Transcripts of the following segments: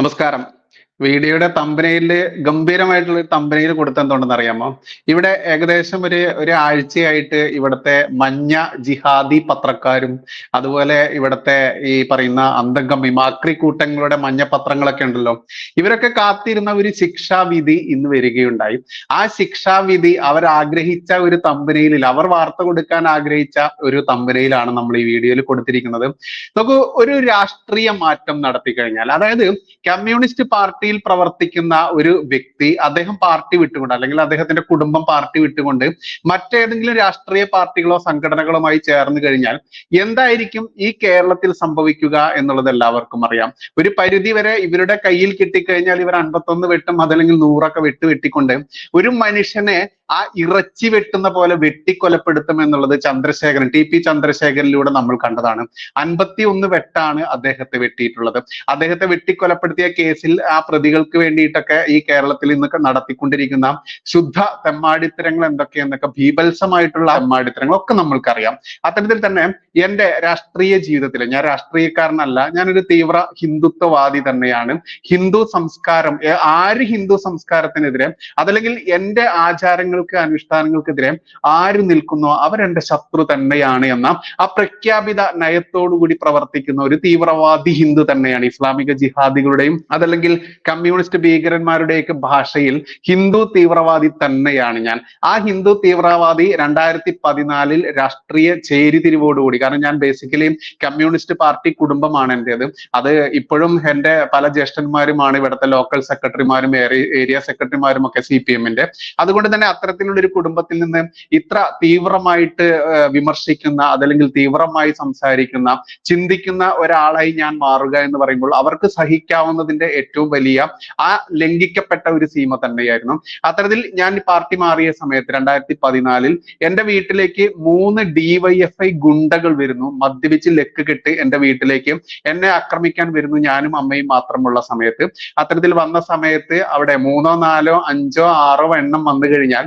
നമസ്കാരം വീഡിയോയുടെ തമ്പനയിൽ ഗംഭീരമായിട്ടുള്ള ഒരു തമ്പനയിൽ കൊടുത്തെന്തുണ്ടെന്ന് അറിയാമോ? ഇവിടെ ഏകദേശം ഒരു ഒരു ആഴ്ചയായിട്ട് ഇവിടുത്തെ മഞ്ഞ ജിഹാദി പത്രക്കാരും അതുപോലെ ഇവിടുത്തെ ഈ പറയുന്ന അന്തംഗം മാക്രി കൂട്ടങ്ങളുടെ മഞ്ഞ പത്രങ്ങളൊക്കെ ഉണ്ടല്ലോ. ഇവരൊക്കെ കാത്തിരുന്ന ഒരു ശിക്ഷാവിധി ഇന്ന് വരികയുണ്ടായി. ആ ശിക്ഷാവിധി അവർ ആഗ്രഹിച്ച ഒരു തമ്പനയിലിൽ അവർ വാർത്ത കൊടുക്കാൻ ആഗ്രഹിച്ച ഒരു തമ്പനയിലാണ് നമ്മൾ ഈ വീഡിയോയിൽ കൊടുത്തിരിക്കുന്നത്. നമുക്ക് ഒരു രാഷ്ട്രീയ മാറ്റം നടത്തി കഴിഞ്ഞാൽ അതായത് കമ്മ്യൂണിസ്റ്റ് പാർട്ടിയിൽ പ്രവർത്തിക്കുന്ന ഒരു വ്യക്തി അദ്ദേഹം പാർട്ടി വിട്ടുകൊണ്ട് അല്ലെങ്കിൽ അദ്ദേഹത്തിന്റെ കുടുംബം പാർട്ടി വിട്ടുകൊണ്ട് മറ്റേതെങ്കിലും രാഷ്ട്രീയ പാർട്ടികളോ സംഘടനകളുമായി ചേർന്ന് കഴിഞ്ഞാൽ എന്തായിരിക്കും ഈ കേരളത്തിൽ സംഭവിക്കുക എന്നുള്ളത് എല്ലാവർക്കും അറിയാം. ഒരു പരിധി വരെ ഇവരുടെ കയ്യിൽ കിട്ടിക്കഴിഞ്ഞാൽ ഇവർ അൻപത്തൊന്ന് വെട്ടും അതല്ലെങ്കിൽ നൂറൊക്കെ വെട്ട് വെട്ടിക്കൊണ്ട് ഒരു മനുഷ്യനെ ആ ഇറച്ചി വെട്ടുന്ന പോലെ വെട്ടിക്കൊലപ്പെടുത്തും എന്നുള്ളത് ചന്ദ്രശേഖരൻ ടി പി ചന്ദ്രശേഖരനിലൂടെ നമ്മൾ കണ്ടതാണ്. അൻപത്തി ഒന്ന് വെട്ടാണ് അദ്ദേഹത്തെ വെട്ടിയിട്ടുള്ളത്. അദ്ദേഹത്തെ വെട്ടിക്കൊലപ്പെടുത്തിയ കേസിൽ ആ പ്രതികൾക്ക് വേണ്ടിയിട്ടൊക്കെ ഈ കേരളത്തിൽ ഇന്നൊക്കെ നടത്തിക്കൊണ്ടിരിക്കുന്ന ശുദ്ധ തെമ്മാടിത്തരങ്ങൾ എന്തൊക്കെയെന്നൊക്കെ ഭീപത്സമായിട്ടുള്ള തെമ്മാടിത്തരങ്ങളൊക്കെ നമ്മൾക്കറിയാം. അത്തരത്തിൽ തന്നെ എന്റെ രാഷ്ട്രീയ ജീവിതത്തിൽ ഞാൻ രാഷ്ട്രീയക്കാരനല്ല ഞാനൊരു തീവ്ര ഹിന്ദുത്വവാദി തന്നെയാണ്. ഹിന്ദു സംസ്കാരം ആര് ഹിന്ദു സംസ്കാരത്തിനെതിരെ അതല്ലെങ്കിൽ എന്റെ ആചാരങ്ങൾക്ക് അനുഷ്ഠാനങ്ങൾക്കെതിരെ ആര് നിൽക്കുന്നോ അവരെന്റെ ശത്രു തന്നെയാണ് എന്ന ആ പ്രഖ്യാപിത നയത്തോടുകൂടി പ്രവർത്തിക്കുന്ന ഒരു തീവ്രവാദി ഹിന്ദു തന്നെയാണ്. ഇസ്ലാമിക ജിഹാദികളുടെയും അതല്ലെങ്കിൽ കമ്മ്യൂണിസ്റ്റ് ഭീകരന്മാരുടെയൊക്കെ ഭാഷയിൽ ഹിന്ദു തീവ്രവാദി തന്നെയാണ് ഞാൻ. ആ ഹിന്ദു തീവ്രവാദി രണ്ടായിരത്തി പതിനാലിൽ രാഷ്ട്രീയ ചേരിതിരിവോടുകൂടി കാരണം ഞാൻ ബേസിക്കലി കമ്മ്യൂണിസ്റ്റ് പാർട്ടി കുടുംബമാണ് എന്റെത്. അത് ഇപ്പോഴും എന്റെ പല ജ്യേഷ്ഠന്മാരുമാണ് ഇവിടുത്തെ ലോക്കൽ സെക്രട്ടറിമാരും ഏരിയ സെക്രട്ടറിമാരും ഒക്കെ സി പി എമ്മിന്റെ അതുകൊണ്ട് തന്നെ അത്തരത്തിലുള്ള ഒരു കുടുംബത്തിൽ നിന്ന് ഇത്ര തീവ്രമായിട്ട് വിമർശിക്കുന്ന അതല്ലെങ്കിൽ തീവ്രമായി സംസാരിക്കുന്ന ചിന്തിക്കുന്ന ഒരാളായി ഞാൻ മാറുക എന്ന് പറയുമ്പോൾ അവർക്ക് സഹിക്കാവുന്നതിന്റെ ഏറ്റവും വലിയ ആ ലംഘിക്കപ്പെട്ട ഒരു സീമ തന്നെയായിരുന്നു. അത്തരത്തിൽ ഞാൻ പാർട്ടി മാറിയ സമയത്ത് രണ്ടായിരത്തി പതിനാലിൽ എന്റെ വീട്ടിലേക്ക് മൂന്ന് ഡിവൈഎഫ്ഐ ഗുണ്ടകൾ വരുന്നു. മദ്യപിച്ച് ലെക്ക് കെട്ട് എന്റെ വീട്ടിലേക്ക് എന്നെ ആക്രമിക്കാൻ വരുന്നു ഞാനും അമ്മയും മാത്രമുള്ള സമയത്ത്. അത്തരത്തിൽ വന്ന സമയത്ത് അവിടെ മൂന്നോ നാലോ അഞ്ചോ ആറോ എണ്ണം വന്നു കഴിഞ്ഞാൽ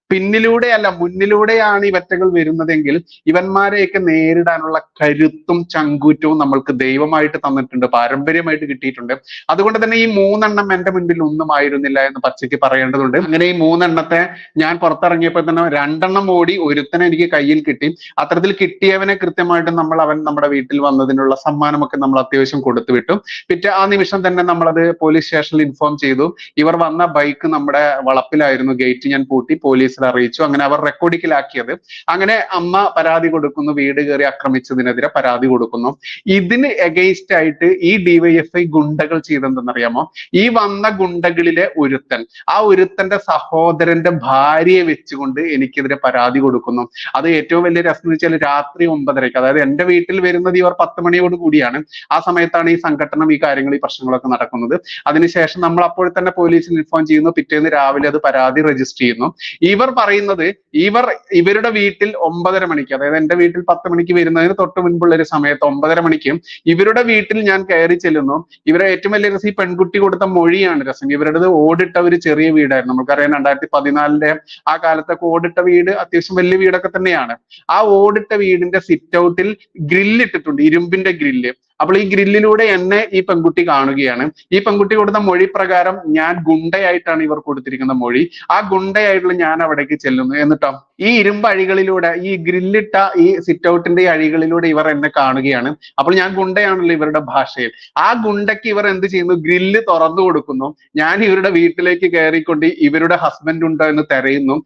പിന്നിലൂടെയല്ല മുന്നിലൂടെയാണ് ഈ ഇവറ്റകൾ വരുന്നതെങ്കിൽ ഇവന്മാരെയൊക്കെ നേരിടാനുള്ള കരുത്തും ചങ്കൂറ്റവും നമ്മൾക്ക് ദൈവമായിട്ട് തന്നിട്ടുണ്ട് പാരമ്പര്യമായിട്ട് കിട്ടിയിട്ടുണ്ട്. അതുകൊണ്ട് തന്നെ ഈ മൂന്നെണ്ണം എന്റെ മുൻപിൽ ഒന്നും ആയിരുന്നില്ല എന്ന് പച്ചയ്ക്ക് പറയേണ്ടതുണ്ട്. അങ്ങനെ ഈ മൂന്നെണ്ണത്തെ ഞാൻ പുറത്തിറങ്ങിയപ്പോൾ തന്നെ രണ്ടെണ്ണം ഓടി ഒരുത്തനെ എനിക്ക് കയ്യിൽ കിട്ടി. അത്തരത്തിൽ കിട്ടിയവനെ കൃത്യമായിട്ട് നമ്മൾ അവൻ നമ്മുടെ വീട്ടിൽ വന്നതിനുള്ള സമ്മാനമൊക്കെ നമ്മൾ അത്യാവശ്യം കൊടുത്തു വിട്ടു. പിറ്റേ ആ നിമിഷം തന്നെ നമ്മളത് പോലീസ് സ്റ്റേഷനിൽ ഇൻഫോം ചെയ്തു. ഇവർ വന്ന ബൈക്ക് നമ്മുടെ വളപ്പിലായിരുന്നു ഗേറ്റ് ഞാൻ പൂട്ടി പോലീസിൽ അറിയിച്ചു. അങ്ങനെ അവർ റെക്കോർഡിക്കലാക്കിയത്. അങ്ങനെ അമ്മ പരാതി കൊടുക്കുന്നു വീട് കയറി ആക്രമിച്ചതിനെതിരെ പരാതി കൊടുക്കുന്നു. ഇതിന് എഗെയിൻസ്റ്റ് ആയിട്ട് ഈ ഡിവൈഎഫ്ഐ ഗുണ്ടകൾ ചെയ്തെന്തെന്നറിയാമോ? ഈ വന്ന ഗുണ്ടകളിലെ ഒരുത്തൻ ആ ഒരുത്തന്റെ സഹോദരന്റെ ഭാര്യയെ വെച്ചുകൊണ്ട് എനിക്കെതിരെ പരാതി കൊടുക്കുന്നു. അത് ഏറ്റവും വലിയ രസം എന്ന് വെച്ചാൽ രാത്രി ഒമ്പതരയ്ക്ക് അതായത് എന്റെ വീട്ടിൽ വരുന്നത് ഇവർ പത്ത് മണിയോട് കൂടിയാണ്. ആ സമയത്താണ് ഈ സംഘടന ഈ കാര്യങ്ങൾ ഈ പ്രശ്നങ്ങളൊക്കെ നടക്കുന്നത്. അതിനുശേഷം നമ്മൾ അപ്പോൾ തന്നെ പോലീസിൽ ഇൻഫോം ചെയ്യുന്നു. പിറ്റേന്ന് രാവിലെ അത് പരാതി രജിസ്റ്റർ ചെയ്യുന്നു. ഇവർ പറയുന്നത് ഇവർ ഇവരുടെ വീട്ടിൽ ഒമ്പതര മണിക്ക് അതായത് എന്റെ വീട്ടിൽ പത്ത് മണിക്ക് വരുന്നതിന് തൊട്ട് മുൻപുള്ള ഒരു സമയത്ത് ഒമ്പതര മണിക്ക് ഇവരുടെ വീട്ടിൽ ഞാൻ കയറി ചെല്ലുന്നു. ഇവരെ ഏറ്റവും വലിയ രസം ഈ പെൺകുട്ടി കൊടുത്ത മൊഴിയാണ് രസം. ഇവരുടേത് ഓടിട്ട ഒരു ചെറിയ വീടായിരുന്നു. നമുക്കറിയാം രണ്ടായിരത്തി പതിനാലിന്റെ ആ കാലത്തൊക്കെ ഓടിട്ട വീട് അത്യാവശ്യം വലിയ വീടൊക്കെ തന്നെയാണ്. ആ ഓടിട്ട വീടിന്റെ സിറ്റ് ഔട്ടിൽ ഗ്രില്ല് ഇട്ടിട്ടുണ്ട് ഇരുമ്പിന്റെ ഗ്രില്ല് അപ്പോൾ ഈ ഗ്രില്ലിലൂടെ എന്നെ ഈ പെൺകുട്ടി കാണുകയാണ്. ഈ പെൺകുട്ടി കൊടുത്ത മൊഴി പ്രകാരം ഞാൻ ഗുണ്ടയായിട്ടാണ് ഇവർ കൊടുത്തിരിക്കുന്ന മൊഴി. ആ ഗുണ്ടയായിട്ടുള്ള ഞാൻ അവിടേക്ക് ചെല്ലുന്നു. എന്നിട്ടോ ഈ ഇരുമ്പ് അഴികളിലൂടെ ഈ ഗ്രില്ലിട്ട ഈ സിറ്റ് ഔട്ടിന്റെ അഴികളിലൂടെ ഇവർ എന്നെ കാണുകയാണ്. അപ്പോൾ ഞാൻ ഗുണ്ടയാണല്ലോ ഇവരുടെ ഭാഷയിൽ. ആ ഗുണ്ടയ്ക്ക് ഇവർ എന്ത് ചെയ്യുന്നു? ഗ്രില്ല് തുറന്നു കൊടുക്കുന്നു. ഞാൻ ഇവരുടെ വീട്ടിലേക്ക് കയറിക്കൊണ്ട് ഇവരുടെ ഹസ്ബൻഡ് ഉണ്ടോ എന്ന് തെരയുന്നു.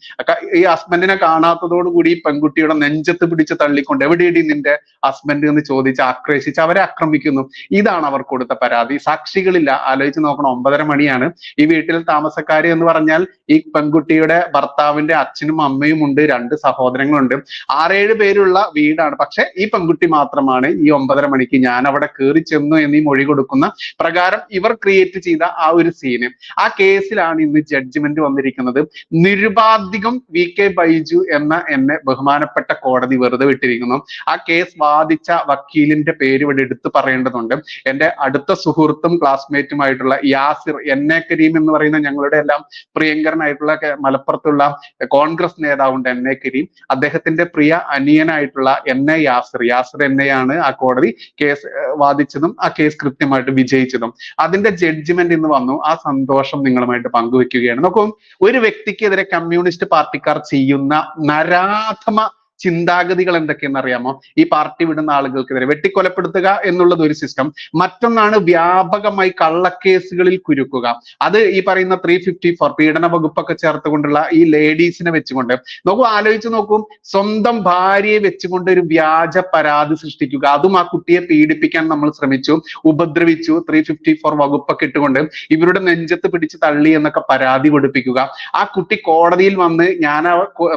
ഈ ഹസ്ബൻഡിനെ കാണാത്തതോടുകൂടി ഈ പെൺകുട്ടിയുടെ നെഞ്ചത്ത് പിടിച്ച് തള്ളിക്കൊണ്ട് എവിടെയടി നിന്റെ ഹസ്ബൻഡ് എന്ന് ചോദിച്ച് ആക്രേശിച്ച് അവരെ ആക്രമിക്കുന്നു. ഇതാണ് അവർ കൊടുത്ത പരാതി. സാക്ഷികളില്ല. ആലോചിച്ച് നോക്കണം. ഒമ്പതര മണിയാണ്. ഈ വീട്ടിൽ താമസക്കാരി എന്ന് പറഞ്ഞാൽ ഈ പെൺകുട്ടിയുടെ ഭർത്താവിന്റെ അച്ഛനും അമ്മയും ഉണ്ട്. രണ്ട് സഹോദരങ്ങളുണ്ട്. ആറേഴ് പേരുള്ള വീടാണ്. പക്ഷെ ഈ പെൺകുട്ടി മാത്രമാണ് ഈ ഒമ്പതര മണിക്ക് ഞാൻ അവിടെ കയറി ചെന്നു എന്നീ മൊഴി കൊടുക്കുന്ന പ്രകാരം ഇവർ ക്രിയേറ്റ് ചെയ്ത ആ ഒരു സീന്. ആ കേസിലാണ് ഇന്ന് ജഡ്ജ്മെന്റ് വന്നിരിക്കുന്നത്. നിരുപാധികം വി കെ ബൈജു എന്ന എന്നെ ബഹുമാനപ്പെട്ട കോടതി വെറുതെ വിട്ടിരിക്കുന്നു. ആ കേസ് വാദിച്ച വക്കീലിന്റെ പേര് ഇവിടെ എടുത്തു പറയേണ്ടതുണ്ട്. എന്റെ അടുത്ത സുഹൃത്തും ക്ലാസ്മേറ്റുമായിട്ടുള്ള യാസിർ എൻ എ കരീം എന്ന് പറയുന്ന ഞങ്ങളുടെ എല്ലാം പ്രിയങ്കരനായിട്ടുള്ള മലപ്പുറത്തുള്ള കോൺഗ്രസ് നേതാവുണ്ട് എൻ എ കരീം. അദ്ദേഹത്തിന്റെ പ്രിയ അനിയനായിട്ടുള്ള N A Yasir. Yasir N A ആണ് ആ കോടതി കേസ് വാദിച്ചതും ആ കേസ് കൃത്യമായിട്ട് വിജയിച്ചതും. അതിന്റെ ജഡ്ജ്മെന്റ് ഇന്ന് വന്നു. ആ സന്തോഷം നിങ്ങളുമായിട്ട് പങ്കുവെക്കുകയാണ്. നോക്കൂ ഒരു വ്യക്തിക്കെതിരെ കമ്മ്യൂണിസ്റ്റ് പാർട്ടിക്കാർ ചെയ്യുന്ന നരാധമ ചിന്താഗതികൾ എന്തൊക്കെയെന്ന് അറിയാമോ? ഈ പാർട്ടി വിടുന്ന ആളുകൾക്കെതിരെ വെട്ടിക്കൊലപ്പെടുത്തുക എന്നുള്ളത് ഒരു സിസ്റ്റം മറ്റൊന്നാണ് വ്യാപകമായി കള്ളക്കേസുകളിൽ കുരുക്കുക. അത് ഈ പറയുന്ന ത്രീ ഫിഫ്റ്റി ഫോർ പീഡന വകുപ്പൊക്കെ ചേർത്തുകൊണ്ടുള്ള ഈ ലേഡീസിനെ വെച്ചുകൊണ്ട്. നോക്കൂ ആലോചിച്ച് നോക്കൂ. സ്വന്തം ഭാര്യയെ വെച്ചുകൊണ്ട് ഒരു വ്യാജ പരാതി സൃഷ്ടിക്കുക. അതും ആ കുട്ടിയെ പീഡിപ്പിക്കാൻ നമ്മൾ ശ്രമിച്ചു ഉപദ്രവിച്ചു ത്രീ ഫിഫ്റ്റി ഫോർ വകുപ്പൊക്കെ ഇട്ടുകൊണ്ട് ഇവരുടെ നെഞ്ചത്ത് പിടിച്ച് തള്ളി എന്നൊക്കെ പരാതി കൊടുപ്പിക്കുക. ആ കുട്ടി കോടതിയിൽ വന്ന് ഞാൻ ആ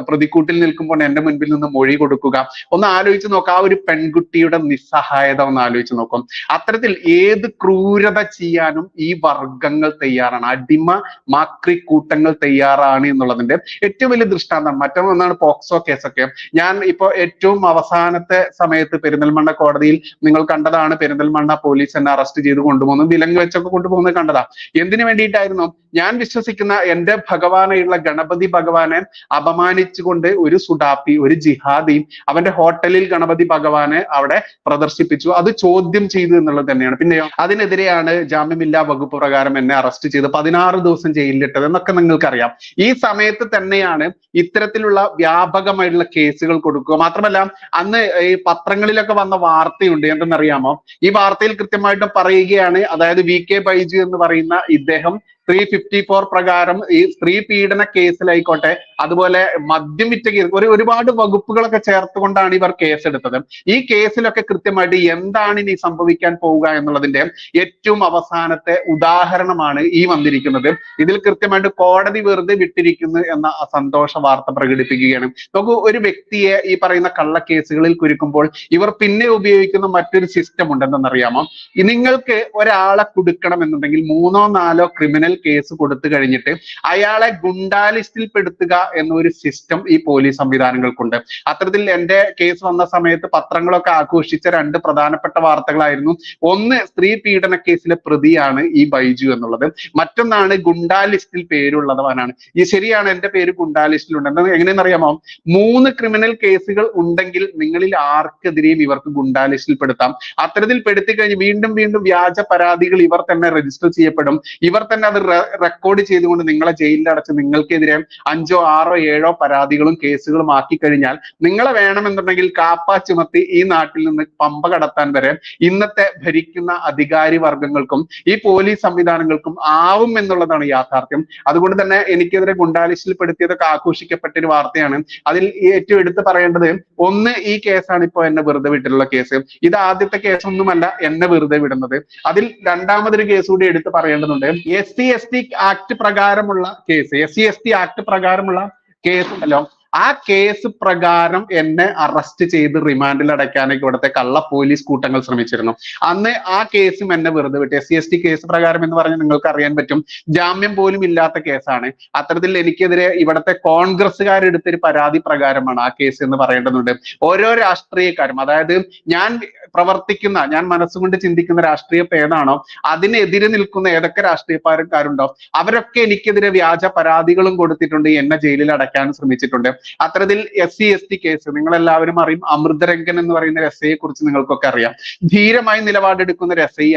പ്രതിക്കൂട്ടിൽ നിൽക്കുമ്പോൾ എന്റെ മുൻപിൽ നിന്ന് മൊഴി കൊടുക്കുക. ഒന്ന് ആലോചിച്ച് നോക്ക് ആ ഒരു പെൺകുട്ടിയുടെ നിസ്സഹായത ഒന്ന് ആലോചിച്ച് നോക്കും. അത്തരത്തിൽ ഏത് ക്രൂരത ചെയ്യാനും ഈ വർഗങ്ങൾ തയ്യാറാണ്. അടിമ മാക്രി കൂട്ടങ്ങൾ തയ്യാറാണ് എന്നുള്ളതിന്റെ ഏറ്റവും വലിയ ദൃഷ്ടാന്തം. മറ്റൊന്നാണ് പോക്സോ കേസൊക്കെ. ഞാൻ ഇപ്പോ ഏറ്റവും അവസാനത്തെ സമയത്ത് പെരിന്തൽമണ്ണ കോടതിയിൽ നിങ്ങൾ കണ്ടതാണ് പെരിന്തൽമണ്ണ പോലീസ് എന്നെ അറസ്റ്റ് ചെയ്ത് കൊണ്ടുപോകുന്നു. വിലങ്ങ് വെച്ചൊക്കെ കൊണ്ടുപോകുന്നത് കണ്ടതാ. എന്തിനു വേണ്ടിയിട്ടായിരുന്നു? ഞാൻ വിശ്വസിക്കുന്ന എന്റെ ഭഗവാനായുള്ള ഗണപതി ഭഗവാനെ അപമാനിച്ചുകൊണ്ട് ഒരു സുഡാപ്പി ഒരു ജിഹാദിയും അവന്റെ ഹോട്ടലിൽ ഗണപതി ഭഗവാനെ അവിടെ പ്രദർശിപ്പിച്ചു. അത് ചോദ്യം ചെയ്തു എന്നുള്ളത് തന്നെയാണ്. പിന്നെയോ അതിനെതിരെയാണ് ജാമ്യമില്ലാ വകുപ്പ് പ്രകാരം എന്നെ അറസ്റ്റ് ചെയ്ത് പതിനാറ് ദിവസം ജയിലിലിട്ടത് എന്നൊക്കെ നിങ്ങൾക്കറിയാം. ഈ സമയത്ത് തന്നെയാണ് ഇത്തരത്തിലുള്ള വ്യാപകമായിട്ടുള്ള കേസുകൾ കൊടുക്കുക. മാത്രമല്ല അന്ന് ഈ പത്രങ്ങളിലൊക്കെ വന്ന വാർത്തയുണ്ട് എന്തെന്നറിയാമോ? ഈ വാർത്തയിൽ കൃത്യമായിട്ട് പറയുകയാണ് അതായത് വി കെ ബൈജു എന്ന് പറയുന്ന ഇദ്ദേഹം ത്രീ ഫിഫ്റ്റി ഫോർ പ്രകാരം ഈ സ്ത്രീ പീഡന കേസിലായിക്കോട്ടെ അതുപോലെ മദ്യം വിറ്റ ഒരു ഒരുപാട് വകുപ്പുകളൊക്കെ ചേർത്തുകൊണ്ടാണ് ഇവർ കേസെടുത്തത്. ഈ കേസിലൊക്കെ കൃത്യമായിട്ട് എന്താണ് ഇനി സംഭവിക്കാൻ പോവുക എന്നുള്ളതിന്റെ ഏറ്റവും അവസാനത്തെ ഉദാഹരണമാണ് ഈ വന്നിരിക്കുന്നത്. ഇതിൽ കൃത്യമായിട്ട് കോടതി വെറുതെ വിട്ടിരിക്കുന്നു എന്ന സന്തോഷ വാർത്ത പ്രകടിപ്പിക്കുകയാണ്. നോക്കൂ ഒരു വ്യക്തിയെ ഈ പറയുന്ന കള്ളക്കേസുകളിൽ കുരുക്കുമ്പോൾ ഇവർ പിന്നെ ഉപയോഗിക്കുന്ന മറ്റൊരു സിസ്റ്റം ഉണ്ട് എന്തെന്നറിയാമോ ഈ നിങ്ങൾക്ക് ഒരാളെ കൊടുക്കണം എന്നുണ്ടെങ്കിൽ മൂന്നോ നാലോ ക്രിമിനൽ കേസ് കൊടുത്തു കഴിഞ്ഞിട്ട് അയാളെ ഗുണ്ടാ ലിസ്റ്റിൽ പെടുത്തുക എന്നൊരു സിസ്റ്റം ഈ പോലീസ് സംവിധാനങ്ങൾക്കുണ്ട്. അത്തരത്തിൽ എന്റെ കേസ് വന്ന സമയത്ത് പത്രങ്ങളൊക്കെ ആഘോഷിച്ച രണ്ട് പ്രധാനപ്പെട്ട വാർത്തകളായിരുന്നു. ഒന്ന് സ്ത്രീ പീഡന കേസിലെ പ്രതിയാണ് ഈ ബൈജു എന്നുള്ളത്. മറ്റൊന്നാണ് ഗുണ്ടാ ലിസ്റ്റിൽ പേരുള്ളവനാണ്. ഈ ശരിയാണ് എന്റെ പേര് ഗുണ്ടാ ഉണ്ട് എന്താ എങ്ങനെയെന്ന് അറിയാമോ? മൂന്ന് ക്രിമിനൽ കേസുകൾ ഉണ്ടെങ്കിൽ നിങ്ങളിൽ ആർക്കെതിരെയും ഇവർക്ക് ഗുണ്ടാ ലിസ്റ്റിൽ പെടുത്താം. അത്തരത്തിൽ പെടുത്തി കഴിഞ്ഞ് വീണ്ടും വീണ്ടും വ്യാജ പരാതികൾ ഇവർ തന്നെ രജിസ്റ്റർ ചെയ്യപ്പെടും. ഇവർ തന്നെ അത് റെക്കോർഡ് ചെയ്തുകൊണ്ട് നിങ്ങളെ ജയിലിൽ അടച്ച് നിങ്ങൾക്കെതിരെ അഞ്ചോ ആറോ ഏഴോ പരാതികളും കേസുകളും ആക്കി കഴിഞ്ഞാൽ നിങ്ങളെ വേണമെന്നുണ്ടെങ്കിൽ കാപ്പ ചുമത്തി ഈ നാട്ടിൽ നിന്ന് പമ്പ കടത്താൻ വരെ ഇന്നത്തെ ഭരിക്കുന്ന അധികാരി വർഗങ്ങൾക്കും ഈ പോലീസ് സംവിധാനങ്ങൾക്കും ആവും എന്നുള്ളതാണ് യാഥാർത്ഥ്യം. അതുകൊണ്ട് തന്നെ എനിക്കെതിരെ ഗുണ്ടാലിസ്റ്റിൽ പെടുത്തിയതൊക്കെ ആഘോഷിക്കപ്പെട്ട ഒരു വാർത്തയാണ്. അതിൽ ഏറ്റവും എടുത്തു പറയേണ്ടത് ഒന്ന് ഈ കേസാണ് ഇപ്പോൾ എന്നെ വെറുതെ വിട്ടിട്ടുള്ള കേസ്. ഇത് ആദ്യത്തെ കേസൊന്നുമല്ല എന്നെ വെറുതെ വിടുന്നത്. അതിൽ രണ്ടാമതൊരു കേസ് കൂടി എടുത്തു പറയേണ്ടതുണ്ട്. S C S T act പ്രകാരമുള്ള case S C S T act പ്രകാരമുള്ള കേസ് ഉണ്ടല്ലോ. ആ കേസ് പ്രകാരം എന്നെ അറസ്റ്റ് ചെയ്ത് റിമാൻഡിൽ അടയ്ക്കാനൊക്കെ ഇവിടുത്തെ കള്ള പോലീസ് കൂട്ടങ്ങൾ ശ്രമിച്ചിരുന്നു. അന്ന് ആ കേസും എന്നെ വെറുതെ വിട്ടു. എസ് സി കേസ് പ്രകാരം എന്ന് പറഞ്ഞാൽ നിങ്ങൾക്ക് അറിയാൻ പറ്റും. ജാമ്യം പോലും ഇല്ലാത്ത കേസാണ് അത്തരത്തിൽ എനിക്കെതിരെ ഇവിടുത്തെ കോൺഗ്രസ്സുകാരെടുത്തൊരു പരാതി പ്രകാരമാണ് ആ കേസ് എന്ന് പറയേണ്ടതുണ്ട്. ഓരോ രാഷ്ട്രീയക്കാരും അതായത് ഞാൻ പ്രവർത്തിക്കുന്ന ഞാൻ മനസ്സുകൊണ്ട് ചിന്തിക്കുന്ന രാഷ്ട്രീയം ഏതാണോ അതിനെതിരെ നിൽക്കുന്ന ഏതൊക്കെ രാഷ്ട്രീയക്കാരുണ്ടോ അവരൊക്കെ എനിക്കെതിരെ വ്യാജ പരാതികളും കൊടുത്തിട്ടുണ്ട് എന്നെ ജയിലിൽ അടയ്ക്കാൻ ശ്രമിച്ചിട്ടുണ്ട്. അത്തരത്തിൽ S C S T case നിങ്ങൾ എല്ലാവരും അറിയും. അമൃതരംഗൻ എന്ന് പറയുന്ന ഐയെ കുറിച്ച് നിങ്ങൾക്കൊക്കെ അറിയാം. ധീരമായി നിലപാടെടുക്കുന്ന ഒരു എസ് ഐ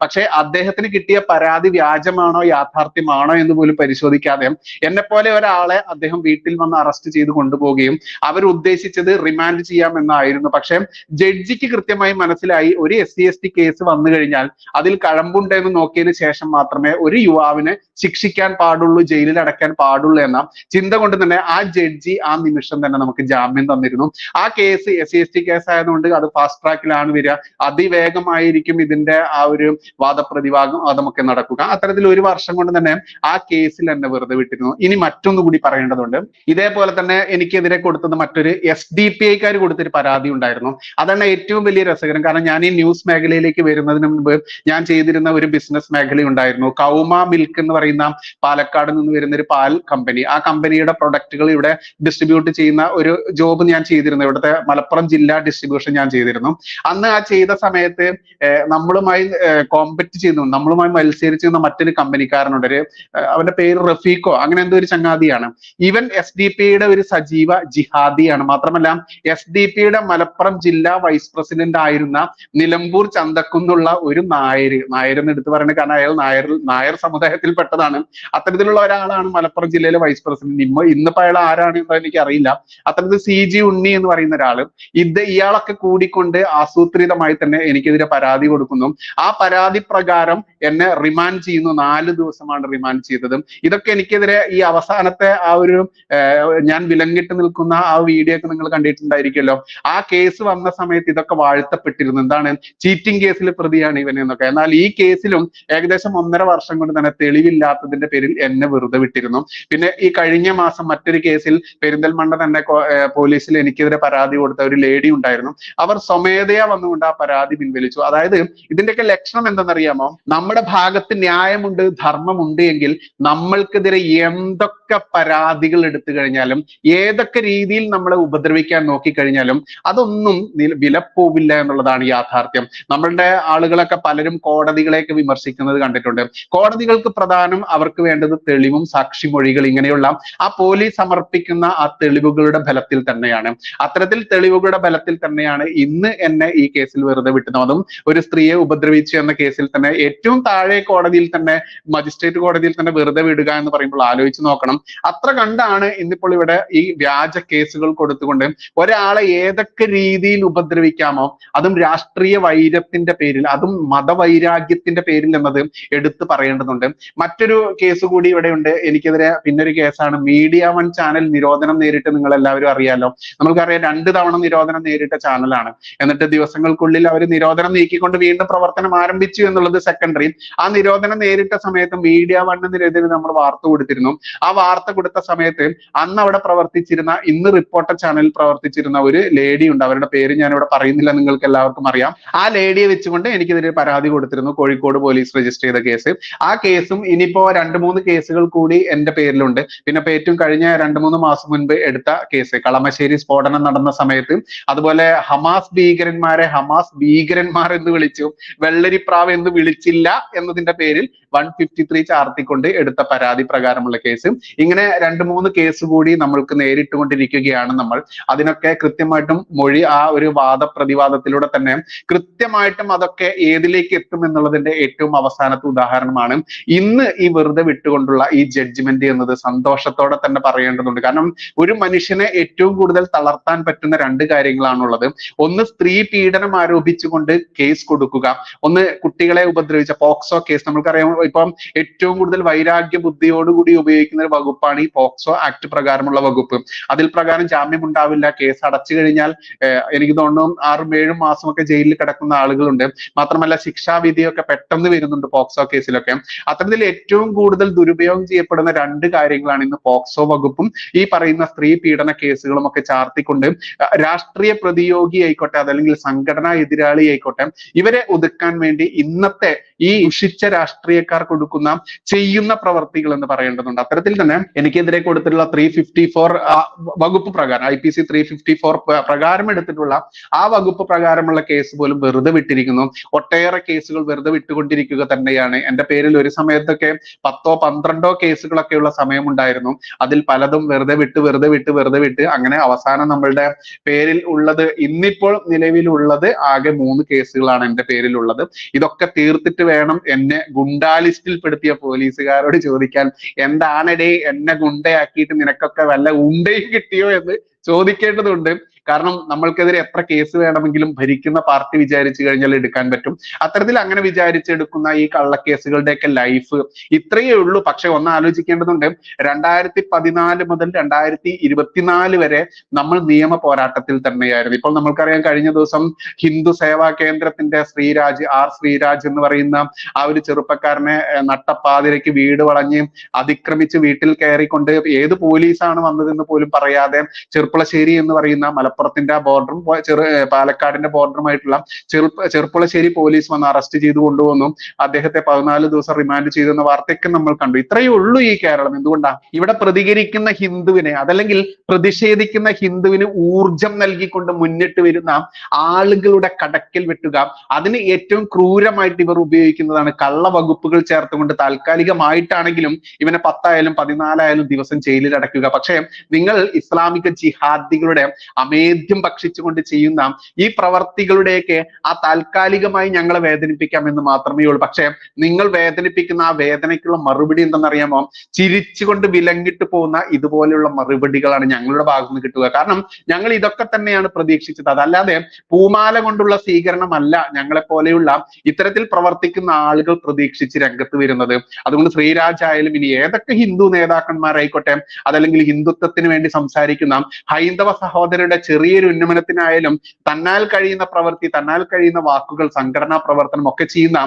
പക്ഷെ അദ്ദേഹത്തിന് കിട്ടിയ പരാതി വ്യാജമാണോ യാഥാർത്ഥ്യമാണോ എന്ന് പോലും പരിശോധിക്കാതെ എന്നെ പോലെ ഒരാളെ അദ്ദേഹം വീട്ടിൽ വന്ന് അറസ്റ്റ് ചെയ്ത് കൊണ്ടുപോവുകയും അവർ ഉദ്ദേശിച്ചത് റിമാൻഡ് ചെയ്യാമെന്നായിരുന്നു. പക്ഷെ ജഡ്ജിക്ക് കൃത്യമായി മനസ്സിലായി ഒരു S C S T case വന്നു കഴിഞ്ഞാൽ അതിൽ കഴമ്പുണ്ടെന്ന് നോക്കിയതിന് ശേഷം മാത്രമേ ഒരു യുവാവിനെ ശിക്ഷിക്കാൻ പാടുള്ളൂ ജയിലിൽ അടയ്ക്കാൻ പാടുള്ളൂ എന്ന ചിന്ത കൊണ്ട് തന്നെ ആ ജഡ്ജി ആ നിമിഷം തന്നെ നമുക്ക് ജാമ്യം തന്നിരുന്നു. ആ case S C S T case ആയതുകൊണ്ട് അത് ഫാസ്റ്റ് ട്രാക്കിലാണ് വരിക. അതിവേഗമായിരിക്കും ഇതിന്റെ ആ ഒരു വാദപ്രതിവാദം അതൊക്കെ നടക്കുക. അത്തരത്തിൽ ഒരു വർഷം കൊണ്ട് തന്നെ ആ കേസിൽ എന്നെ വെറുതെ വിട്ടിരുന്നു. ഇനി മറ്റൊന്നു കൂടി പറയേണ്ടതുണ്ട്. ഇതേപോലെ തന്നെ എനിക്കെതിരെ കൊടുത്തത് മറ്റൊരു എസ് ഡി പി ഐക്കാർ കൊടുത്തൊരു പരാതി ഉണ്ടായിരുന്നു. അതാണ് ഏറ്റവും വലിയ രസകരം. കാരണം ഞാൻ ഈ ന്യൂസ് മേഖലയിലേക്ക് വരുന്നതിന് മുമ്പ് ഞാൻ ചെയ്തിരുന്ന ഒരു ബിസിനസ് മേഖലയുണ്ടായിരുന്നു കൗമ മിൽക്ക് എന്ന് പറയുന്ന പാലക്കാട് നിന്ന് വരുന്ന ഒരു പാൽ കമ്പനി ആ കമ്പനിയുടെ പ്രൊഡക്റ്റുകൾ ഇവിടെ ഡിസ്ട്രിബ്യൂട്ട് ചെയ്യുന്ന ഒരു ജോബ് ഞാൻ ചെയ്തിരുന്നു. ഇവിടുത്തെ മലപ്പുറം ജില്ലാ ഡിസ്ട്രിബ്യൂഷൻ ഞാൻ ചെയ്തിരുന്നു. അന്ന് ആ ചെയ്ത സമയത്ത് നമ്മളുമായി കോമ്പറ്റ് ചെയ്യുന്നു. നമ്മളുമായി മത്സരിച്ചിരുന്ന മറ്റൊരു കമ്പനിക്കാരനുണ്ട് ഒരു അവന്റെ പേര് റഫീഖോ. അങ്ങനെ എന്തോ ഒരു ചങ്ങാതിയാണ്. ഇവൻ എസ് ഡി പിയുടെ ഒരു സജീവ ജിഹാദിയാണ്. മാത്രമല്ല എസ് ഡി പിയുടെ മലപ്പുറം ജില്ലാ വൈസ് പ്രസിഡന്റ് ആയിരുന്ന നിലമ്പൂർ ചന്തക്കുന്നുള്ള ഒരു നായര് നായർ എന്ന് എടുത്തു പറയുന്നത് കാരണം അയാൾ നായർ നായർ സമുദായത്തിൽപ്പെട്ടതാണ്. അത്തരത്തിലുള്ള ഒരാളാണ് മലപ്പുറം ജില്ലയിലെ വൈസ് പ്രസിഡന്റ് ഇമ്മ ഇന്നിപ്പോ അയാൾ ആരാണ് എന്ന് എനിക്ക് അറിയില്ല അത്തരത്തിൽ സി ജി ഉണ്ണി എന്ന് പറയുന്ന ഒരാൾ ഇത് ഇയാളൊക്കെ കൂടിക്കൊണ്ട് ആസൂത്രിതമായി തന്നെ എനിക്കെതിരെ പരാതി കൊടുക്കുന്നു. ആ പരാതി പ്രകാരം എന്നെ റിമാൻഡ് ചെയ്യുന്നു. നാല് ദിവസമാണ് റിമാൻഡ് ചെയ്തത്. ഇതൊക്കെ എനിക്കെതിരെ ഈ അവസാനത്തെ ആ ഒരു ഞാൻ വിലങ്ങിട്ട് നിൽക്കുന്ന ആ വീഡിയോ ഒക്കെ നിങ്ങൾ കണ്ടിട്ടുണ്ടായിരിക്കുമല്ലോ. ആ കേസ് വന്ന സമയത്ത് ഇതൊക്കെ വാഴ്ത്തപ്പെട്ടിരുന്നു എന്താണ്? ചീറ്റിംഗ് കേസിൽ പ്രതിയാണ് ഇവൻ എന്നൊക്കെ. എന്നാൽ ഈ കേസിലും ഏകദേശം ഒന്നര വർഷം കൊണ്ട് തന്നെ തെളിവില്ലാത്തതിന്റെ പേരിൽ എന്നെ വെറുതെ വിട്ടിരുന്നു. പിന്നെ ഈ കഴിഞ്ഞ മാസം മറ്റൊരു കേസിൽ പെരിന്തൽമണ്ണ തന്നെ പോലീസിൽ എനിക്കെതിരെ പരാതി കൊടുത്ത ഒരു ലേഡി ഉണ്ടായിരുന്നു. അവർ സ്വമേധയാ വന്നുകൊണ്ട് ആ പരാതി പിൻവലിച്ചു. അതായത് ഇതിന്റെയൊക്കെ ലക്ഷണം എന്തെന്നറിയാമോ? നമ്മുടെ ഭാഗത്ത് ന്യായമുണ്ട് ധർമ്മമുണ്ട് എങ്കിൽ നമ്മൾക്കെതിരെ എന്തൊക്കെ പരാതികൾ എടുത്തു കഴിഞ്ഞാലും ഏതൊക്കെ രീതിയിൽ നമ്മളെ ഉപദ്രവിക്കാൻ നോക്കിക്കഴിഞ്ഞാലും അതൊന്നും വിലപ്പോവില്ല എന്നുള്ളതാണ് യാഥാർത്ഥ്യം. നമ്മളുടെ ആളുകളൊക്കെ പലരും കോടതികളെയൊക്കെ വിമർശിക്കുന്നത് കണ്ടിട്ടുണ്ട്. കോടതികൾക്ക് പ്രധാനം അവർക്ക് വേണ്ടത് തെളിവും സാക്ഷിമൊഴികൾ ഇങ്ങനെയുള്ള ആ പോലീസ് സമർപ്പിക്കുന്ന ആ തെളിവുകളുടെ ബലത്തിൽ തന്നെയാണ്. അത്തരത്തിൽ തെളിവുകളുടെ ബലത്തിൽ തന്നെയാണ് ഇന്ന് എന്നെ ഈ കേസിൽ വെറുതെ വിട്ടുന്നതും. ഒരു സ്ത്രീയെ ഉപദ്രവിച്ചു എന്ന കേസിൽ തന്നെ ഏറ്റവും താഴെ കോടതിയിൽ തന്നെ മജിസ്ട്രേറ്റ് കോടതിയിൽ തന്നെ വെറുതെ വിടുക എന്ന് പറയുമ്പോൾ ആലോചിച്ച് നോക്കണം. അത്ര കണ്ടാണ് ഇന്നിപ്പോൾ ഇവിടെ ഈ വ്യാജ കേസുകൾ കൊടുത്തുകൊണ്ട് ഒരാളെ ഏതൊക്കെ രീതിയിൽ ഉപദ്രവിക്കാമോ അതും രാഷ്ട്രീയ വൈരത്തിന്റെ പേരിൽ അതും മതവൈരാഗ്യത്തിന്റെ പേരിൽ എന്നത് എടുത്തു പറയേണ്ടതുണ്ട്. മറ്റൊരു കേസ് കൂടി ഇവിടെയുണ്ട് എനിക്കെതിരെ പിന്നൊരു കേസാണ്. മീഡിയ വൺ ചാനൽ നിരോധനം നേരിട്ട് നിങ്ങൾ എല്ലാവരും അറിയാലോ. നമുക്കറിയാം രണ്ട് തവണ നിരോധനം നേരിട്ട ചാനലാണ്. എന്നിട്ട് ദിവസങ്ങൾക്കുള്ളിൽ അവർ നിരോധനം നീക്കിക്കൊണ്ട് വീണ്ടും പ്രവർത്തനം ആരംഭിച്ചു എന്നുള്ളത് സെക്കൻഡറി ആ നിരോധനം നേരിട്ട സമയത്ത് മീഡിയ വണ്ണിനെതിരെ നമ്മൾ വാർത്ത കൊടുത്തിരുന്നു. ആ വാർത്ത കൊടുത്ത സമയത്ത് അന്ന് അവിടെ പ്രവർത്തിച്ചിരുന്ന ഇന്ന് റിപ്പോർട്ടർ ചാനലിൽ പ്രവർത്തിച്ചിരുന്ന ഒരു ലേഡി ഉണ്ട്. അവരുടെ പേര് ഞാൻ ഇവിടെ പറയുന്നില്ല നിങ്ങൾക്ക് എല്ലാവർക്കും അറിയാം. ആ ലേഡിയെ വെച്ചുകൊണ്ട് എനിക്കെതിരെ പരാതി കൊടുത്തിരുന്നു. കോഴിക്കോട് പോലീസ് രജിസ്റ്റർ ചെയ്ത കേസ്. ആ കേസും ഇനിയിപ്പോ രണ്ട് മൂന്ന് കേസുകൾ കൂടി എന്റെ പേരിലുണ്ട്. പിന്നെ ഇപ്പൊ ഏറ്റവും കഴിഞ്ഞ രണ്ട് മൂന്ന് മാസം മുൻപ് എടുത്ത കേസ്. കളമശ്ശേരി സ്ഫോടനം നടന്ന സമയത്ത് അതുപോലെ ഹമാസ് ഭീകരന്മാരെ ഹമാസ് ഭീകരന്മാർ എന്ന് വിളിച്ചു. വെള്ളരിപ്രാവ് എന്ന് വിളിച്ചില്ല എന്നതിന്റെ പേരിൽ വൺ ഫിഫ്റ്റി ത്രീ ചാർത്തിക്കൊണ്ട് എടുത്ത പരാതി പ്രകാരമുള്ള കേസ്. ഇങ്ങനെ രണ്ട് മൂന്ന് കേസ് കൂടി നമ്മൾക്ക് നേരിട്ടുകൊണ്ടിരിക്കുകയാണ് നമ്മൾ. അതിനൊക്കെ കൃത്യമായിട്ടും മൊഴി ആ ഒരു വാദപ്രതിവാദത്തിലൂടെ തന്നെ കൃത്യമായിട്ടും അതൊക്കെ ഏതിലേക്ക് എത്തും എന്നുള്ളതിന്റെ ഏറ്റവും അവസാനത്തെ ഉദാഹരണമാണ്. ഇന്ന് ഈ വെറുതെ വിട്ടുകൊണ്ടുള്ള ഈ ജഡ്ജ്മെന്റ് എന്നത് സന്തോഷത്തോടെ തന്നെ പറയേണ്ടതുണ്ട്. കാരണം ഒരു മനുഷ്യനെ ഏറ്റവും കൂടുതൽ തളർത്താൻ പറ്റുന്ന രണ്ട് കാര്യങ്ങളാണുള്ളത്. ഒന്ന് സ്ത്രീ പീഡനം ആരോപിച്ചുകൊണ്ട് കേസ് കൊടുക്കുക. ഒന്ന് കുട്ടികളെ ഉപദ്രവിച്ച പോക്സോ കേസ് നമുക്കറിയാം ഇപ്പം ഏറ്റവും കൂടുതൽ വൈരാഗ്യ ബുദ്ധിയോടുകൂടി ഉപയോഗിക്കുന്ന ഒരു വകുപ്പാണ് ഈ പോക്സോ ആക്ട് പ്രകാരമുള്ള വകുപ്പ്. അതിൽ പ്രകാരം ജാമ്യം ഉണ്ടാവില്ല കേസ് അടച്ചു കഴിഞ്ഞാൽ എനിക്ക് തോന്നുന്നു ആറും ഏഴും മാസമൊക്കെ ജയിലിൽ കിടക്കുന്ന ആളുകളുണ്ട്. മാത്രമല്ല ശിക്ഷാവിധിയൊക്കെ പെട്ടെന്ന് വരുന്നുണ്ട് പോക്സോ കേസിലൊക്കെ. അത്തരത്തിൽ ഏറ്റവും കൂടുതൽ ദുരുപയോഗം ചെയ്യപ്പെടുന്ന രണ്ട് കാര്യങ്ങളാണ് ഇന്ന് പോക്സോ വകുപ്പും ഈ പറയുന്ന സ്ത്രീ പീഡന കേസുകളും ഒക്കെ ചാർത്തിക്കൊണ്ട്. രാഷ്ട്രീയ പ്രതിയോഗി ആയിക്കോട്ടെ അതല്ലെങ്കിൽ സംഘടനാ എതിരാളി ആയിക്കോട്ടെ ഇവരെ ഒതുക്കാൻ വേണ്ടി ഇന്നത്തെ ഈ ഉഷിച്ച രാഷ്ട്രീയക്കാർ കൊടുക്കുന്ന ചെയ്യുന്ന പ്രവർത്തികൾ എന്ന് പറയേണ്ടതുണ്ട്. അത്തരത്തിൽ തന്നെ എനിക്കെതിരെ കൊടുത്തിട്ടുള്ള ത്രീ ഫിഫ്റ്റി ഫോർ വകുപ്പ് പ്രകാരം I P C three fifty four പ്രകാരം എടുത്തിട്ടുള്ള ആ വകുപ്പ് പ്രകാരമുള്ള കേസ് പോലും വെറുതെ വിട്ടിരിക്കുന്നു. ഒട്ടേറെ കേസുകൾ വെറുതെ വിട്ടുകൊണ്ടിരിക്കുക തന്നെയാണ്. എന്റെ പേരിൽ ഒരു സമയത്തൊക്കെ പത്തോ പന്ത്രണ്ടോ കേസുകളൊക്കെയുള്ള സമയമുണ്ടായിരുന്നു. അതിൽ പലതും വെറുതെ വിട്ട് വെറുതെ വിട്ട് വെറുതെ വിട്ട് അങ്ങനെ അവസാനം നമ്മളുടെ പേരിൽ ഉള്ളത് ഇന്നിപ്പോൾ നിലവിലുള്ളത് ആകെ മൂന്ന് കേസുകളാണ് എന്റെ പേരിലുള്ളത് ഇതൊക്കെ തീർത്തിട്ട് വേണം എന്നെ ഗുണ്ടാ ലിസ്റ്റിൽ പെടുത്തിയ പോലീസുകാരോട് ചോദിക്കാൻ. എന്താണെടേ എന്നെ ഗുണ്ടയാക്കിയിട്ട് നിനക്കൊക്കെ വല്ല ഉണ്ടയും കിട്ടിയോ എന്ന് ചോദിക്കേണ്ടതുണ്ട്. കാരണം നമ്മൾക്കെതിരെ എത്ര കേസ് വേണമെങ്കിലും ഭരിക്കുന്ന പാർട്ടി വിചാരിച്ചു കഴിഞ്ഞാൽ എടുക്കാൻ പറ്റും. അത്തരത്തിൽ അങ്ങനെ വിചാരിച്ചെടുക്കുന്ന ഈ കള്ളക്കേസുകളുടെയൊക്കെ ലൈഫ് ഇത്രയേ ഉള്ളൂ. പക്ഷെ ഒന്ന് ആലോചിക്കേണ്ടതുണ്ട്. രണ്ടായിരത്തി പതിനാല് മുതൽ രണ്ടായിരത്തി ഇരുപത്തിനാല് വരെ നമ്മൾ നിയമ പോരാട്ടത്തിൽ തന്നെയായിരുന്നു. ഇപ്പോൾ നമ്മൾക്കറിയാം കഴിഞ്ഞ ദിവസം ഹിന്ദു സേവാ കേന്ദ്രത്തിന്റെ ശ്രീരാജ് ആർ ശ്രീരാജ് എന്ന് പറയുന്ന ആ ഒരു ചെറുപ്പക്കാരനെ നട്ടപ്പാതിരയ്ക്ക് വീട് വളഞ്ഞ് അതിക്രമിച്ച് വീട്ടിൽ കയറിക്കൊണ്ട് ഏത് പോലീസാണ് വന്നതെന്ന് പോലും പറയാതെ ചെർപ്പളശ്ശേരി എന്ന് പറയുന്ന മലപ്പുറം മലപ്പുറത്തിന്റെ ആ ബോർഡറും ചെറു പാലക്കാടിന്റെ ബോർഡറുമായിട്ടുള്ള ചെറു ചെറുപ്പുളശ്ശേരി പോലീസ് വന്ന് അറസ്റ്റ് ചെയ്ത് കൊണ്ടുവന്നു. അദ്ദേഹത്തെ പതിനാല് ദിവസം റിമാൻഡ് ചെയ്തെന്ന വാർത്തയൊക്കെ നമ്മൾ കണ്ടു. ഇത്രയേ ഉള്ളൂ ഈ കേരളം. എന്തുകൊണ്ടാ? ഇവിടെ പ്രതികരിക്കുന്ന ഹിന്ദുവിനെ അതല്ലെങ്കിൽ പ്രതിഷേധിക്കുന്ന ഹിന്ദുവിന് ഊർജം നൽകിക്കൊണ്ട് മുന്നിട്ട് വരുന്ന ആളുകളുടെ കടക്കിൽ വെട്ടുക അതിന് ഏറ്റവും ക്രൂരമായിട്ട് ഇവർ ഉപയോഗിക്കുന്നതാണ് കള്ള വകുപ്പുകൾ ചേർത്തുകൊണ്ട് താൽക്കാലികമായിട്ടാണെങ്കിലും ഇവനെ പത്തായാലും പതിനാലായാലും ദിവസം ജയിലിൽ അടയ്ക്കുക പക്ഷേ നിങ്ങൾ ഇസ്ലാമിക ജിഹാദികളുടെ അമേദ്യം ഭക്ഷിച്ചുകൊണ്ട് ചെയ്യുന്ന ഈ പ്രവർത്തികളുടെയൊക്കെ ആ താൽക്കാലികമായി ഞങ്ങളെ വേദനിപ്പിക്കാം എന്ന് മാത്രമേ ഉള്ളൂ. പക്ഷേ നിങ്ങൾ വേദനിപ്പിക്കുന്ന ആ വേദനയ്ക്കുള്ള മറുപടി എന്തെന്നറിയാമോ? ചിരിച്ചുകൊണ്ട് വിലങ്ങിട്ട് പോകുന്ന ഇതുപോലെയുള്ള മറുപടികളാണ് ഞങ്ങളുടെ ഭാഗത്തു നിന്ന് കിട്ടുക. കാരണം ഞങ്ങൾ ഇതൊക്കെ തന്നെയാണ് പ്രതീക്ഷിച്ചത്. അതല്ലാതെ പൂമാല കൊണ്ടുള്ള സ്വീകരണമല്ല ഞങ്ങളെ പോലെയുള്ള ഇത്തരത്തിൽ പ്രവർത്തിക്കുന്ന ആളുകൾ പ്രതീക്ഷിച്ച് രംഗത്ത് വരുന്നത്. അതുകൊണ്ട് ശ്രീരാജ് ആയാലും ഇനി ഏതൊക്കെ ഹിന്ദു നേതാക്കന്മാരായിക്കോട്ടെ അതല്ലെങ്കിൽ ഹിന്ദുത്വത്തിന് വേണ്ടി സംസാരിക്കുന്ന ഹൈന്ദവ സഹോദരരുടെ ചെറിയൊരു ഉന്നമനത്തിനായാലും തന്നാൽ കഴിയുന്ന പ്രവൃത്തി തന്നാൽ കഴിയുന്ന വാക്കുകൾ സംഘടനാ പ്രവർത്തനം ഒക്കെ ചെയ്യുന്ന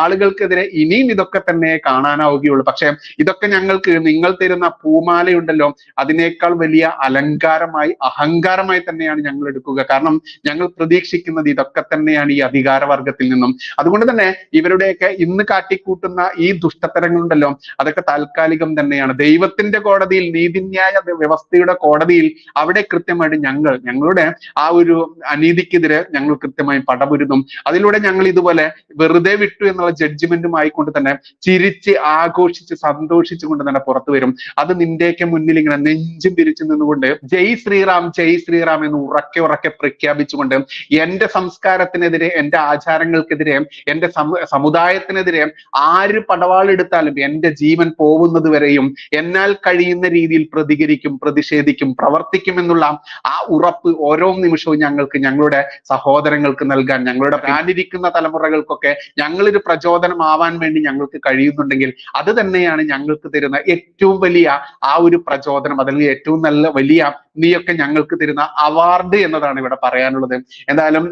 ആളുകൾക്കെതിരെ ഇനിയും ഇതൊക്കെ തന്നെ കാണാനാവുകയുള്ളൂ. പക്ഷെ ഇതൊക്കെ ഞങ്ങൾക്ക് നിങ്ങൾ തരുന്ന പൂമാലയുണ്ടല്ലോ അതിനേക്കാൾ വലിയ അലങ്കാരമായി അഹങ്കാരമായി തന്നെയാണ് ഞങ്ങൾ എടുക്കുക. കാരണം ഞങ്ങൾ പ്രതീക്ഷിക്കുന്നത് ഇതൊക്കെ തന്നെയാണ് ഈ അധികാരവർഗത്തിൽ നിന്നും. അതുകൊണ്ട് തന്നെ ഇവരുടെയൊക്കെ ഇന്ന് കാട്ടിക്കൂട്ടുന്ന ഈ ദുഷ്ടത്തരങ്ങളുണ്ടല്ലോ അതൊക്കെ താൽക്കാലികം തന്നെയാണ്. ദൈവത്തിന്റെ കോടതിയിൽ നീതിന്യായ വ്യവസ്ഥയുടെ കോടതിയിൽ അവിടെ കൃത്യമായിട്ട് ഞങ്ങൾ ഞങ്ങളുടെ ആ ഒരു അനീതിക്കെതിരെ ഞങ്ങൾ കൃത്യമായി പടപൊരുതും. അതിലൂടെ ഞങ്ങൾ ഇതുപോലെ വെറുതെ വിട്ടു എന്നുള്ള ജഡ്ജ്മെന്റുമായി കൊണ്ട് തന്നെ ചിരിച്ച് ആഘോഷിച്ച് സന്തോഷിച്ചുകൊണ്ട് തന്നെ പുറത്തു വരും. അത് നിന്റെയൊക്കെ മുന്നിൽ ഇങ്ങനെ നെഞ്ചും പിരിച്ചു നിന്നുകൊണ്ട് ജയ് ശ്രീറാം ജയ് ശ്രീറാം എന്ന് ഉറക്കെ ഉറക്കെ പ്രഖ്യാപിച്ചുകൊണ്ട് എന്റെ സംസ്കാരത്തിനെതിരെ എന്റെ ആചാരങ്ങൾക്കെതിരെ എന്റെ സമുദായത്തിനെതിരെ ആര് പടവാളെടുത്താലും എന്റെ ജീവൻ പോകുന്നത് വരെയും എന്നാൽ കഴിയുന്ന രീതിയിൽ പ്രതികരിക്കും പ്രതിഷേധിക്കും പ്രവർത്തിക്കും എന്നുള്ള ആ ഉറപ്പ് ഓരോ നിമിഷവും ഞങ്ങൾക്ക് ഞങ്ങളുടെ സഹോദരങ്ങൾക്ക് നൽകാൻ ഞങ്ങളുടെ പ്രാനിരിക്കുന്ന തലമുറകൾക്കൊക്കെ ഞങ്ങളൊരു പ്രചോദനമാവാൻ വേണ്ടി ഞങ്ങൾക്ക് കഴിയുന്നുണ്ടെങ്കിൽ അത് തന്നെയാണ് ഞങ്ങൾക്ക് തരുന്ന ഏറ്റവും വലിയ ആ ഒരു പ്രചോദനം അതല്ലെങ്കിൽ ഏറ്റവും നല്ല വലിയ നീയൊക്കെ ഞങ്ങൾക്ക് തരുന്ന അവാർഡ് എന്നതാണ് ഇവിടെ പറയാനുള്ളത്. എന്തായാലും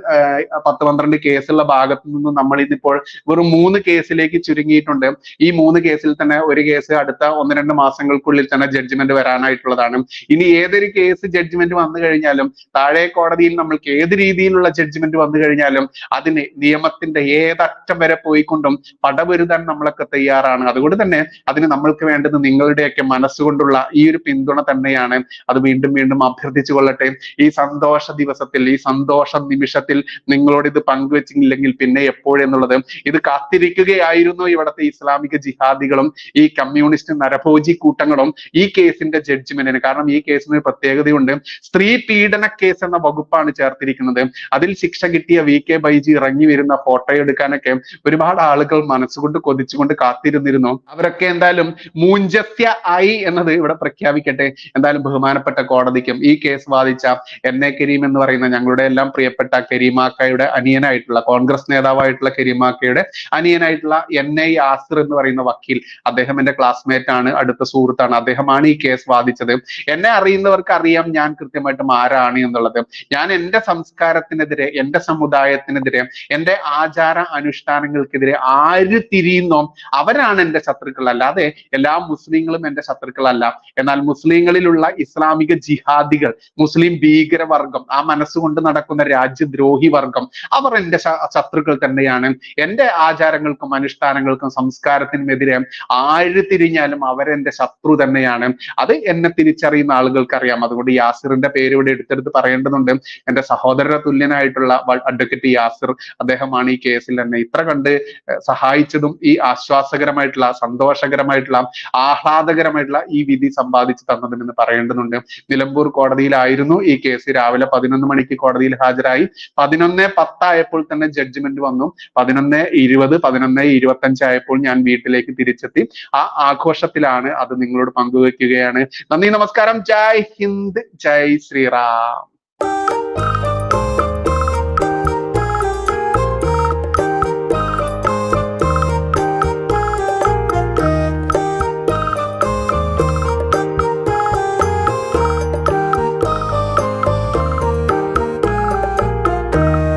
പത്ത് പന്ത്രണ്ട് കേസുള്ള ഭാഗത്തു നിന്ന് നമ്മൾ ഇതിപ്പോൾ വെറും മൂന്ന് കേസിലേക്ക് ചുരുങ്ങിയിട്ടുണ്ട്. ഈ മൂന്ന് കേസിൽ തന്നെ ഒരു കേസ് അടുത്ത ഒന്ന് രണ്ട് മാസങ്ങൾക്കുള്ളിൽ തന്നെ ജഡ്ജ്മെന്റ് വരാനായിട്ടുള്ളതാണ്. ഇനി ഏതൊരു കേസ് ജഡ്ജ്മെന്റ് വന്നു കഴിഞ്ഞാലും താഴെ കോടതിയിൽ നമ്മൾക്ക് ഏത് രീതിയിലുള്ള ജഡ്ജ്മെന്റ് വന്നു കഴിഞ്ഞാലും അതിന് നിയമത്തിന്റെ ഏതറ്റം വരെ പോയിക്കൊണ്ടും പടപൊരുതാൻ നമ്മളൊക്കെ തയ്യാറാണ്. അതുകൊണ്ട് തന്നെ അതിന് നമ്മൾക്ക് വേണ്ടത് നിങ്ങളുടെയൊക്കെ മനസ്സുകൊണ്ടുള്ള ഈ ഒരു പിന്തുണ തന്നെയാണ്. അത് വീണ്ടും വീണ്ടും അഭ്യർത്ഥിച്ചു കൊള്ളട്ടെ. ഈ സന്തോഷ ദിവസത്തിൽ ഈ സന്തോഷ നിമിഷത്തിൽ നിങ്ങളോട് ഇത് പങ്കുവെച്ചില്ലെങ്കിൽ പിന്നെ എപ്പോഴെന്നുള്ളത് ഇത് കാത്തിരിക്കുകയായിരുന്നു ഇവിടത്തെ ഇസ്ലാമിക ജിഹാദികളും ഈ കമ്മ്യൂണിസ്റ്റ് നരഭോജി കൂട്ടങ്ങളും ഈ കേസിന്റെ ജഡ്ജ്മെന്റിന് കാരണം ഈ കേസിന് ഒരു പ്രത്യേകതയുണ്ട്. സ്ത്രീ പീഡന കേസ് എന്ന വകുപ്പാണ് ചേർത്തിരിക്കുന്നത്. അതിൽ ശിക്ഷ കിട്ടിയ വി കെ ബൈജി ഇറങ്ങി വരുന്ന ഫോട്ടോ എടുക്കാനൊക്കെ ഒരുപാട് ആളുകൾ മനസ്സുകൊണ്ട് കൊതിച്ചുകൊണ്ട് കാത്തിരുന്നിരുന്നു. അവരൊക്കെ എന്തായാലും മൂഞ്ചസ്യ ആയി എന്നത് ഇവിടെ പ്രഖ്യാപിക്കട്ടെ. എന്തായാലും ബഹുമാനപ്പെട്ട കോടതിക്കും ഈ കേസ് വാദിച്ച എൻ കരീം എന്ന് പറയുന്ന ഞങ്ങളുടെ എല്ലാം പ്രിയപ്പെട്ട കരീമാക്കയുടെ അനിയനായിട്ടുള്ള കോൺഗ്രസ് നേതാവായിട്ടുള്ള കരീമാക്കയുടെ അനിയനായിട്ടുള്ള എൻ ഐ ആസിർ എന്ന് പറയുന്ന വക്കീൽ അദ്ദേഹം എന്റെ ക്ലാസ്മേറ്റ് ആണ് അടുത്ത സുഹൃത്താണ്. അദ്ദേഹമാണ് ഈ കേസ് വാദിച്ചത് എന്നെ അറിയുന്നവർക്ക് അറിയാം ഞാൻ കൃത്യമായിട്ടും ആരാണ് എന്നുള്ളത്. ഞാൻ എന്റെ സംസ്കാരത്തിനെതിരെ എന്റെ സമുദായത്തിനെതിരെ എന്റെ ആചാര അനുഷ്ഠാനങ്ങൾക്കെതിരെ ആര് തിരിയുന്നോ അവരാണ് എന്റെ ശത്രുക്കൾ. അല്ലാതെ എല്ലാ മുസ്ലിങ്ങളും എന്റെ ശത്രുക്കളല്ല. എന്നാൽ മുസ്ലിങ്ങളിലുള്ള ഇസ്ലാമിക ജിഹാദികൾ മുസ്ലിം ഭീകരവർഗം ആ മനസ്സുകൊണ്ട് നടക്കുന്ന രാജ്യദ്രോഹി വർഗം അവർ എന്റെ ശത്രുക്കൾ തന്നെയാണ്. എന്റെ ആചാരങ്ങൾക്കും അനുഷ്ഠാനങ്ങൾക്കും സംസ്കാരത്തിനും എതിരെ ആര് തിരിഞ്ഞാലും അവരെന്റെ ശത്രു തന്നെയാണ്. അത് എന്നെ തിരിച്ചറിയുന്ന ആളുകൾക്ക് അറിയാം അതുകൊണ്ട് യാസിറിന്റെ പേര് ഇവിടെ എടുത്തെടുത്ത് പറയേണ്ടതുണ്ട്. എന്റെ സഹോദര തുല്യനായിട്ടുള്ള അഡ്വക്കേറ്റ് യാസിർ അദ്ദേഹമാണ് ഈ കേസിൽ എന്നെ ഇത്ര കണ്ട് സഹായിച്ചതും ഈ ആശ്വാസകരമായിട്ടുള്ള സന്തോഷകരമായിട്ടുള്ള ആഹ്ലാദകരമായിട്ടുള്ള ഈ വിധി സമ്പാദിച്ചു തന്നതിനെന്ന് പറയേണ്ടതുണ്ട്. നിലമ്പൂർ കോടതിയിലായിരുന്നു ഈ കേസ് രാവിലെ പതിനൊന്ന് മണിക്ക് കോടതിയിൽ ഹാജരായി. പതിനൊന്ന് പത്തായപ്പോൾ തന്നെ ജഡ്ജ്മെന്റ് വന്നു. പതിനൊന്ന് ഇരുപത് പതിനൊന്ന് ഇരുപത്തഞ്ച് ആയപ്പോൾ ഞാൻ വീട്ടിലേക്ക് തിരിച്ചെത്തി. ആ ആഘോഷത്തിലാണ് അത് നിങ്ങളോട് പങ്കുവെക്കുകയാണ്. നന്ദി നമസ്കാരം. ജയ് ഹിന്ദ് ജയ് ശ്രീറാം.